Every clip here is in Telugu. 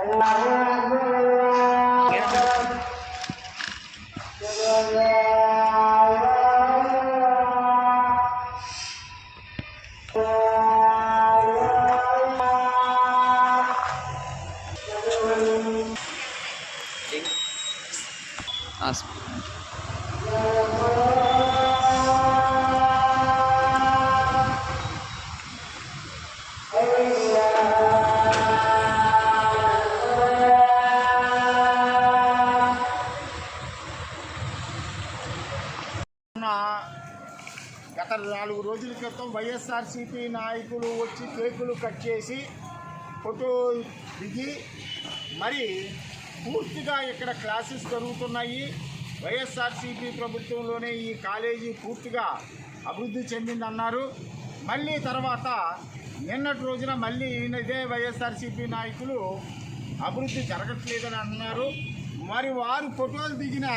మొన్న గత నాలుగు రోజుల క్రితం వైఎస్ఆర్సీపీ నాయకులు వచ్చి కేకులు కట్ చేసి ఫోటో దిగి మరి పూర్తిగా ఇక్కడ క్లాసెస్ జరుగుతున్నాయి. వైఎస్ఆర్సీపీ ప్రభుత్వంలోనే ఈ కాలేజీ పూర్తిగా అభివృద్ధి చెందిందన్నారు. మళ్ళీ తర్వాత నిన్నటి రోజున మళ్ళీ ఈయన ఇదే వైఎస్ఆర్సీపీ నాయకులు అభివృద్ధి జరగట్లేదని అన్నారు. మరి వారు ఫోటోలు దిగిన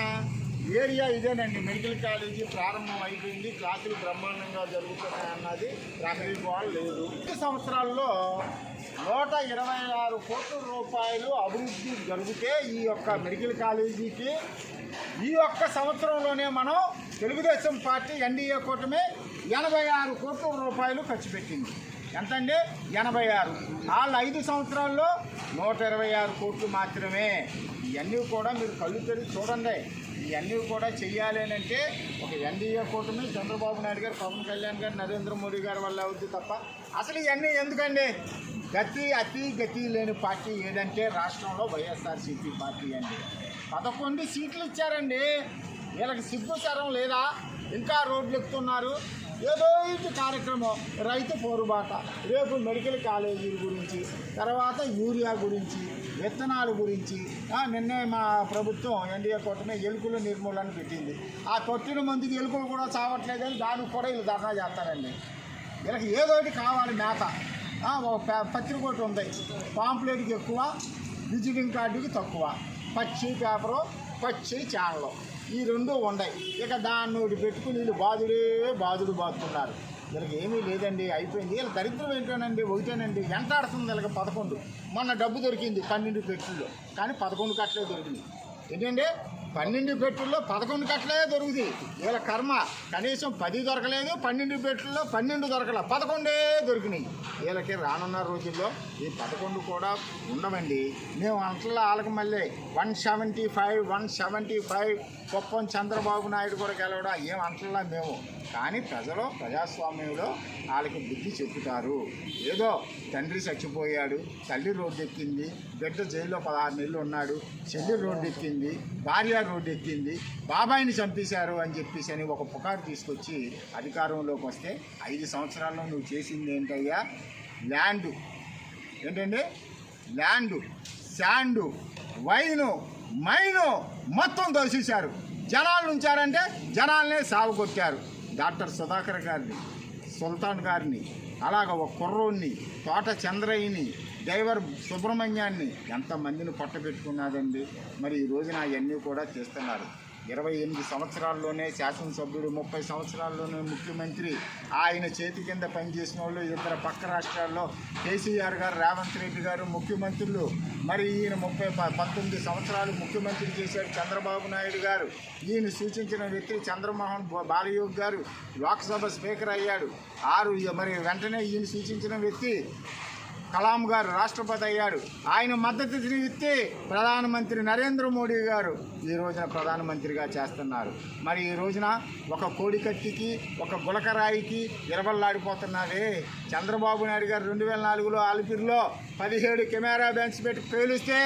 ఏరియా ఇదేనండి. మెడికల్ కాలేజీ ప్రారంభం అయిపోయింది. క్లాసులు బ్రహ్మాండంగా జరుగుతున్నాయి అన్నది ప్రహరీ లేదు. ఈ సంవత్సరాల్లో నూట ఇరవై ఆరు కోట్ల రూపాయలు అభివృద్ధి జరిగితే ఈ యొక్క మెడికల్ కాలేజీకి ఈ ఒక్క సంవత్సరంలోనే మనం తెలుగుదేశం పార్టీ ఎన్డీఏ కూటమి ఎనభై ఆరు కోట్ల రూపాయలు ఖర్చు పెట్టింది. ఎంతండి? ఎనభై ఆరు. వాళ్ళు ఐదు సంవత్సరాల్లో నూట ఇరవై ఆరు కోట్లు మాత్రమే. ఇవన్నీ కూడా మీరు కళ్ళు తెరిచి చూడండి. ఇవన్నీ కూడా చెయ్యాలి అని అంటే ఒక ఎన్డీఏ కూటమి చంద్రబాబు నాయుడు గారు పవన్ కళ్యాణ్ గారు నరేంద్ర మోడీ గారు వల్ల అవుద్ది తప్ప అసలు ఇవన్నీ ఎందుకండి? గతి అతి గతి లేని పార్టీ ఏదంటే రాష్ట్రంలో వైఎస్ఆర్సీపీ పార్టీ అండి. పదకొండు సీట్లు ఇచ్చారండి. వీళ్ళకి సిగ్గుచరం లేదా? ఇంకా రోడ్లు ఎక్కుతున్నారు. ఏదో ఇది కార్యక్రమం. రైతు పోరుబాట. రేపు మెడికల్ కాలేజీల గురించి తర్వాత యూరియా గురించి విత్తనాల గురించి. నిన్నే మా ప్రభుత్వం ఎన్డీఏ కూటమి ఎలుకల నిర్మూలన పెట్టింది. ఆ కొట్టిన మందికి ఎలుకలు కూడా చావట్లేదని దానికి కూడా వీళ్ళు ధర్నా చేస్తారండి. వీళ్ళకి ఏదో ఒకటి కావాలి మేత. ఒక పత్రిక ఒకటి ఉంది. పాంప్లెట్కి ఎక్కువ విజిటింగ్ కార్డుకి తక్కువ. పచ్చి పేపరు పచ్చి ఛానలు ఈ రెండు ఉన్నాయి ఇక దాన్ని ఒకటి పెట్టుకుని వీళ్ళు బాధుడే బాధుడు బాధుతున్నారు వీళ్ళకి ఏమీ లేదండి అయిపోయింది. వీళ్ళ దరిద్రం ఏంటోనండి ఒకటేనండి వెంటాడుతుంది వీళ్ళకి పదకొండు? మొన్న డబ్బు దొరికింది పన్నెండు పెట్టుల్లో. కానీ పదకొండు కట్టలే దొరికింది ఏంటంటే పన్నెండు పెట్టుల్లో పదకొండు కట్టలే దొరుకుతాయి. వీళ్ళ కర్మ. కనీసం పది దొరకలేదు పన్నెండు పెట్టుల్లో పన్నెండు దొరకల. పదకొండే దొరికినాయి. వీళ్ళకి రానున్న రోజుల్లో ఈ పదకొండు కూడా ఉండవండి. మేము అంతలో వాళ్ళకి మళ్ళీ one seventy five one seventy five Kuppam Chandrababu Naidu కూడా గెలవడం ఏం అంటలా మేము. కానీ ప్రజలు ప్రజాస్వామ్యంలో వాళ్ళకి బుద్ధి చెప్పుతారు ఏదో తండ్రి చచ్చిపోయాడు తల్లి రోడ్డు ఎక్కింది బిడ్డ జైల్లో పదహారు నెలలు ఉన్నాడు చెల్లి రోడ్డు ఎక్కింది భార్య రోడ్డు ఎక్కింది. బాబాయిని చంపేశారు అని చెప్పేసి అని ఒక పుకారు తీసుకొచ్చి అధికారంలోకి వస్తే ఐదు సంవత్సరాల్లో నువ్వు చేసింది ఏంటయ్యా? ల్యాండ్. ఏంటండి? ల్యాండు శాండు వైను మైను మొత్తం దోషించారు జనాలు ఉంచారంటే జనాలనే సాగు కొట్టారు డాక్టర్ సుధాకర్ గారిని. సుల్తాన్ గారిని అలాగ ఒక కుర్రోడిని తోట చంద్రయ్యని డ్రైవర్ సుబ్రహ్మణ్యాన్ని ఎంతమందిని పట్టబెట్టుకున్నాదండి మరి ఈ రోజున అవన్నీ కూడా చేస్తున్నారు. ఇరవై ఎనిమిది సంవత్సరాల్లోనే శాసనసభ్యుడు ముప్పై సంవత్సరాల్లోనే ముఖ్యమంత్రి. ఆయన చేతి కింద పనిచేసిన వాళ్ళు ఇతర పక్క రాష్ట్రాల్లో కేసీఆర్ గారు రేవంత్ రెడ్డి గారు ముఖ్యమంత్రులు. మరి ఈయన ముప్పై ప- పంతొమ్మిది సంవత్సరాలు ముఖ్యమంత్రి చేశారు చంద్రబాబు నాయుడు గారు. ఈయన సూచించిన వ్యక్తి చంద్రమోహన్ బా- బాలయోగ్ గారు. లోక్సభ స్పీకర్ అయ్యాడు. ఆరు మరి వెంటనే ఈయన సూచించిన వ్యక్తి కలాం గారు రాష్ట్రపతి అయ్యాడు. ఆయన మద్దతు వ్యక్తి ప్రధానమంత్రి నరేంద్ర మోడీ గారు ఈ రోజున ప్రధానమంత్రిగా చేస్తున్నారు. మరి ఈ రోజున ఒక కోడికత్తికి ఒక గులకరాయికి విరవల్లాడిపోతున్నదే చంద్రబాబు నాయుడు గారు రెండు వేల నాలుగులో ఆలిపిరిలో పదిహేడు కెమెరా బెంచ్ పెట్టి పేలిస్తే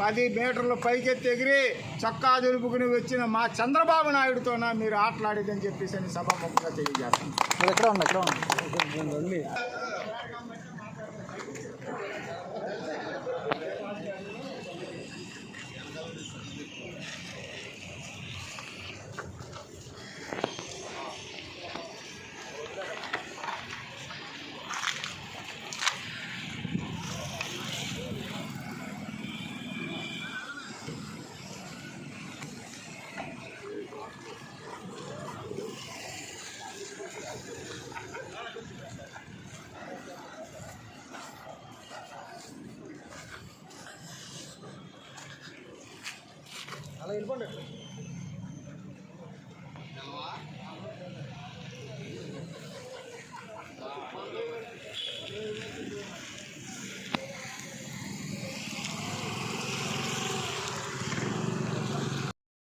పది మీటర్ల పైకెత్తి ఎగిరి చొక్కా దులుపుకుని వచ్చిన మా చంద్రబాబు నాయుడుతోన మీరు ఆటలాడేదని చెప్పేసి అని సభాముఖంగా తెలియజేస్తాను అలా వెళ్ళిపోండి